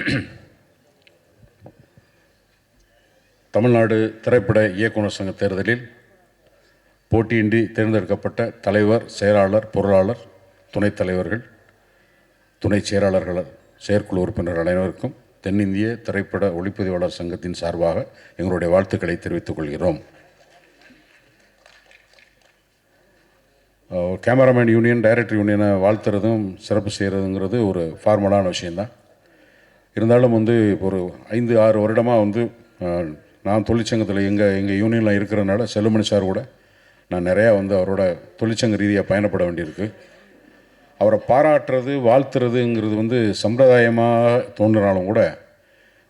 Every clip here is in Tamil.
தமிழ்நாடு திரைப்பட இயக்குனர் சங்க தேர்தலில் போட்டியின்றி தேர்ந்தெடுக்கப்பட்ட தலைவர் செயலாளர் பொருளாளர் துணைத் தலைவர்கள் துணை செயலாளர்கள் செயற்குழு உறுப்பினர் அனைவருக்கும் தென்னிந்திய திரைப்பட ஒளிப்பதிவாளர் சங்கத்தின் சார்பாக எங்களுடைய வாழ்த்துக்களை தெரிவித்துக் கொள்கிறோம். கேமராமேன் யூனியன் டைரக்டர் யூனியனை வாழ்த்துறதும் சிறப்பு செய்கிறதுங்கிறது ஒரு ஃபார்மலான விஷயந்தான் இருந்தாலும் வந்து இப்போ ஒரு ஐந்து ஆறு வருடமாக வந்து நான் தொழிற்சங்கத்தில் எங்கள் எங்கள் யூனியனில் இருக்கிறனால செல்லுமணி சார் கூட நான் நிறையா வந்து அவரோட தொழிற்சங்க ரீதியாக பயணப்பட வேண்டியிருக்கு. அவரை பாராட்டுறது வாழ்த்துறதுங்கிறது வந்து சம்பிரதாயமாக தோன்றினாலும் கூட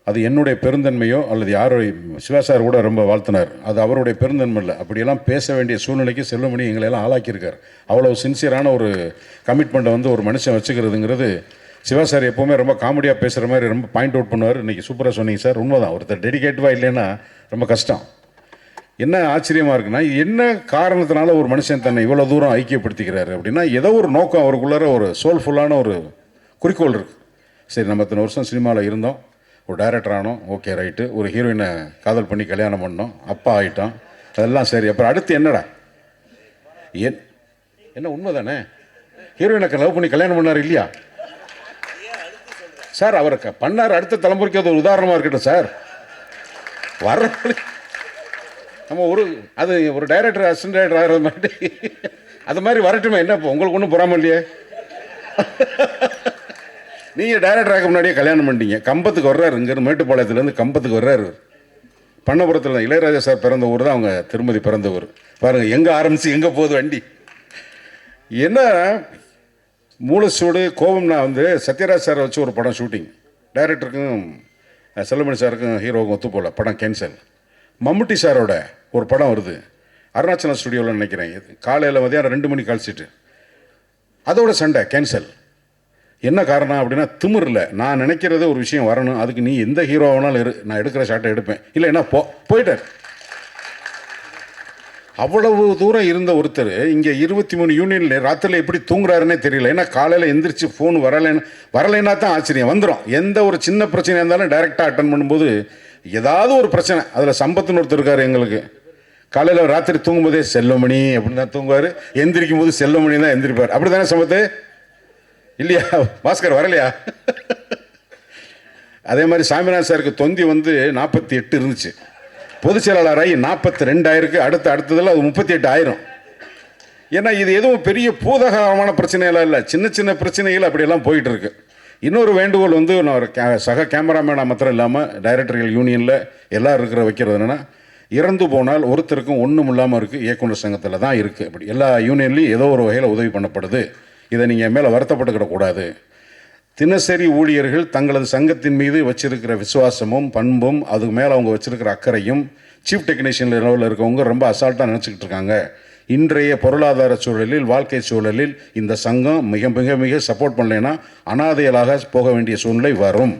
அது என்னுடைய பெருந்தன்மையோ அல்லது யாரோ சிவா சார் கூட ரொம்ப வாழ்த்தினார். அது அவருடைய பெருந்தன்மை இல்லை. அப்படியெல்லாம் பேச வேண்டிய சூழ்நிலைக்கு செல்லுமணி எங்களையெல்லாம் ஆளாக்கியிருக்கார். அவ்வளோ சின்சியரான ஒரு கமிட்மெண்ட்டை வந்து ஒரு மனுஷன் வச்சுக்கிறதுங்கிறது சிவா சார் எப்போவுமே ரொம்ப காமெடியாக பேசுகிற மாதிரி ரொம்ப பாயிண்ட் அவுட் பண்ணுவார். இன்றைக்கி சூப்பராக சொன்னீங்க சார். உண்மைதான். ஒருத்தர் டெடிகேட்டிவாக இல்லைன்னா ரொம்ப கஷ்டம். என்ன ஆச்சரியமாக இருக்குன்னா என்ன காரணத்தினால ஒரு மனுஷன் தன்னை இவ்வளோ தூரம் ஐக்கியப்படுத்திக்கிறாரு அப்படின்னா ஏதோ ஒரு நோக்கம் அவருக்குள்ளார ஒரு சோல்ஃபுல்லான ஒரு குறிக்கோள் இருக்குது சரி நம்ம இத்தனை வருஷம் சினிமாவில் இருந்தோம். ஒரு டைரக்டர் ஆனோம். ஓகே ரைட்டு ஒரு ஹீரோயினை காதல் பண்ணி கல்யாணம் பண்ணோம். அப்பா ஆகிட்டோம் அதெல்லாம் சரி. அப்புறம் அடுத்து என்னடா? என் என்ன உண்மை தானே ஹீரோயினை லவ் பண்ணி கல்யாணம் பண்ணார் இல்லையா? சார் அவர் பண்ணார் அடுத்த தலைமுறைக்கு அது ஒரு உதாரணமாக இருக்கட்டும் சார். வர்ற நம்ம ஒரு அது ஒரு டைரக்டர் அசிஸ்டன்ட் டைரக்டர் ஆகிறது மாதிரி. அது மாதிரி வரட்டுமே என்ன இப்போ உங்களுக்கு ஒன்றும் பொறாம இல்லையே? நீங்கள் டைரக்டர் ஆக முன்னாடியே கல்யாணம் பண்ணிட்டீங்க. கம்பத்துக்கு வர்றாரு இங்கேருந்து மேட்டுப்பாளையத்துலேருந்து கம்பத்துக்கு வர்றாரு. பண்ணபுரத்தில் இளையராஜா சார் பிறந்த ஊர் தான் அவங்க திருமதி பிறந்த ஊர். பாருங்கள் எங்கே ஆரம்பித்து எங்கே போகுது வண்டி. என்ன மூலச்சூடு கோபம்னா வந்து சத்யராஜ் சாரை வச்சு ஒரு படம் ஷூட்டிங் டைரக்டருக்கும் செல்லமணி சாருக்கும் ஹீரோவுக்கும் ஒத்து போகல. படம் கேன்சல் மம்முட்டி சாரோட ஒரு படம் வருது. அருணாச்சலம் ஸ்டுடியோவில் நினைக்கிறேன். காலையில் மதியானம் ரெண்டு மணி கால்சிட்டு அதோட சண்டை கேன்சல் என்ன காரணம் அப்படின்னா திமிரில். நான் நினைக்கிறது ஒரு விஷயம் வரணும். அதுக்கு நீ எந்த ஹீரோ வேணாலும் இரு. நான் எடுக்கிற ஷாட்டை எடுப்பேன். இல்லைன்னா போ போயிட்டார். அவ்வளவு தூரம் இருந்த ஒருத்தர் இங்கே இருபத்தி மூணு யூனியனில் ராத்திரியில் எப்படி தூங்குறாருன்னே தெரியல. ஏன்னா காலையில் எந்திரிச்சு ஃபோன் வரலைன்னு வரலைன்னா தான் ஆச்சரியம் வந்துடும் எந்த ஒரு சின்ன பிரச்சனையாக இருந்தாலும் டைரெக்டாக அட்டன் பண்ணும்போது ஏதாவது ஒரு பிரச்சனை. அதில் சம்பத்துன்னு ஒருத்தர் இருக்கார் எங்களுக்கு. காலையில் ராத்திரி தூங்கும்போதே செல்லமணி அப்படின்னு தான் தூங்குவார். எந்திரிக்கும் போது செல்லமணி தான் எந்திரிப்பார். அப்படி தானே சம்பத்து? இல்லையா? பாஸ்கர் வரலையா? அதே மாதிரி சாமிநாத் சாருக்கு தொந்தி வந்து நாற்பத்தி எட்டு இருந்துச்சு. பொதுச் செயலாளராகி நாற்பத்தி ரெண்டாயிருக்கு அடுத்து அடுத்ததில் அது முப்பத்தி எட்டு ஆயிரம் ஏன்னா இது எதுவும் பெரிய பூதகரமான பிரச்சனையெல்லாம் இல்லை. சின்ன சின்ன பிரச்சனைகள் அப்படியெல்லாம் போயிட்டு இருக்கு இன்னொரு வேண்டுகோள் வந்து நான் கே சக கேமராமேனாக மாத்திரம் இல்லாமல் டைரக்டர்கள் யூனியனில் எல்லோரும் இருக்கிற வைக்கிறது என்னென்னா இறந்து போனால் ஒருத்தருக்கும் ஒன்றும் இல்லாமல் இருக்குது இயக்குனர் சங்கத்தில் தான் இருக்குது அப்படி எல்லா யூனியன்லேயும் ஏதோ ஒரு வகையில் உதவி பண்ணப்படுது. இதை நீங்கள் மேலே வருத்தப்பட்டுக்கிடக்கூடாது தினசரி ஊழியர்கள் தங்களது சங்கத்தின் மீது வச்சிருக்கிற விசுவாசமும் பண்பும் அதுக்கு மேலே அவங்க வச்சிருக்கிற அக்கறையும் சீஃப் டெக்னீஷியன் லெவலில் இருக்கவங்க ரொம்ப அசால்ட்டாக நினச்சிக்கிட்டு இருக்காங்க. இன்றைய பொருளாதார சூழலில் வாழ்க்கை சூழலில் இந்த சங்கம் மிக மிக மிக சப்போர்ட் பண்ணலைன்னா அனாதையலாக போக வேண்டிய சூழ்நிலை வரும்.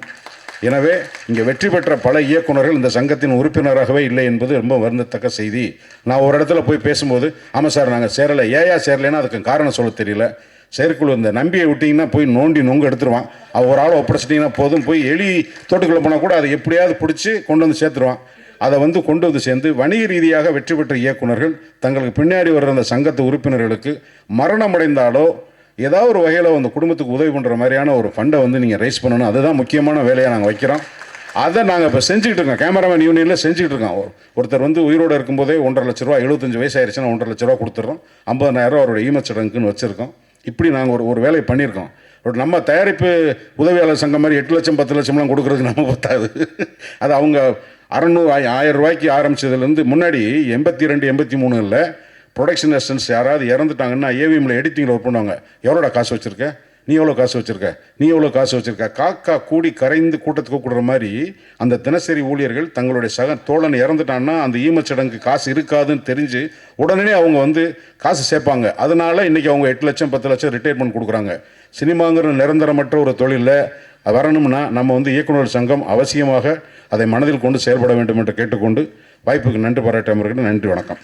எனவே இங்கே வெற்றி பெற்ற பல இயக்குனர்கள் இந்த சங்கத்தின் உறுப்பினராகவே இல்லை என்பது ரொம்ப வருந்தத்தக்க செய்தி. நான் ஒரு இடத்துல போய் பேசும்போது ஆமாம் சார் நாங்கள் சேரலை. ஏயா சேரலைன்னா அதுக்கு காரணம் சொல்ல தெரியல. செயற்குழு இந்த நம்பியை விட்டிங்கன்னா போய் நோண்டி நொங்கு எடுத்துருவான். அவள் ஒரு ஆளை ஒப்படைச்சிட்டிங்கன்னா போதும். போய் எலி தோட்டுக்குள்ளே போனால் கூட அதை எப்படியாவது பிடிச்சி கொண்டு வந்து சேர்த்துருவான். அதை வந்து கொண்டு வந்து சேர்ந்து வணிக ரீதியாக வெற்றி பெற்ற இயக்குனர்கள் தங்களுக்கு பின்னாடி வர்ற அந்த சங்கத்து உறுப்பினர்களுக்கு மரணம் அடைந்தாலோ ஏதாவது ஒரு வகையில் அந்த குடும்பத்துக்கு உதவி பண்ணுற மாதிரியான ஒரு ஃபண்டை வந்து நீங்கள் ரைஸ் பண்ணணும். அதுதான் முக்கியமான வேலையாக நாங்கள் வைக்கிறோம். அதை நாங்கள் இப்போ செஞ்சுக்கிட்டு இருக்கோம். கேமராமேன் யூனியனில் செஞ்சுக்கிட்டு இருக்கோம். ஒரு- ஒருத்தர் வந்து உயிரோடு இருக்கும்போதே ஒன்றரை லட்ச ரூபா எழுபத்தஞ்சு வயசு ஆயிடுச்சுன்னா ஒன்றரை லட்ச ரூபா கொடுத்துட்றோம். ஐம்பதாயிரம் அவரோட அவருடைய சடங்குன்னு வச்சுருக்கோம். இப்படி நாங்கள் ஒரு ஒரு வேலையை பண்ணியிருக்கோம். ஒரு நம்ம தயாரிப்பு உதவியாளர் சங்கம் மாதிரி எட்டு லட்சம் பத்து லட்சம்லாம் கொடுக்குறதுக்கு நம்ம பத்தாது அது அவங்க அறநூறு ஆயிரம் ரூபாய்க்கு ஆரம்பிச்சதுலேருந்து முன்னாடி எண்பத்தி ரெண்டு எண்பத்தி மூணில் ப்ரொடக்ஷன் அசிஸ்டன்ஸ் யாராவது இறந்துட்டாங்கன்னா ஏவிஎம்மில் எடிட்டிங்கில் ஒர்க் பண்ணுவாங்க. எவ்வளோடா காசு வச்சுருக்கேன் நீ எவ்வளோ காசு வச்சுருக்க? நீ எவ்வளோ காசு வச்சுருக்க? காக்கா கூடி கரைந்து கூட்டத்துக்கு கூடுற மாதிரி அந்த தினசரி ஊழியர்கள் தங்களுடைய சக தோழன் இறந்துட்டான்னா அந்த ஈமச்சடங்கு காசு இருக்காதுன்னு தெரிஞ்சு உடனே அவங்க வந்து காசு சேர்ப்பாங்க. அதனால் இன்னைக்கு அவங்க எட்டு லட்சம் பத்து லட்சம் ரிட்டையர்மெண்ட் கொடுக்குறாங்க. சினிமாங்கிற நிரந்தரமற்ற ஒரு தொழிலில் வரணும்னா நம்ம வந்து இயக்குனர் சங்கம் அவசியமாக அதை மனதில் கொண்டு செயல்பட வேண்டும் என்று கேட்டுக்கொண்டு வாய்ப்புக்கு நன்றி பாராட்டாமல் நன்றி வணக்கம்.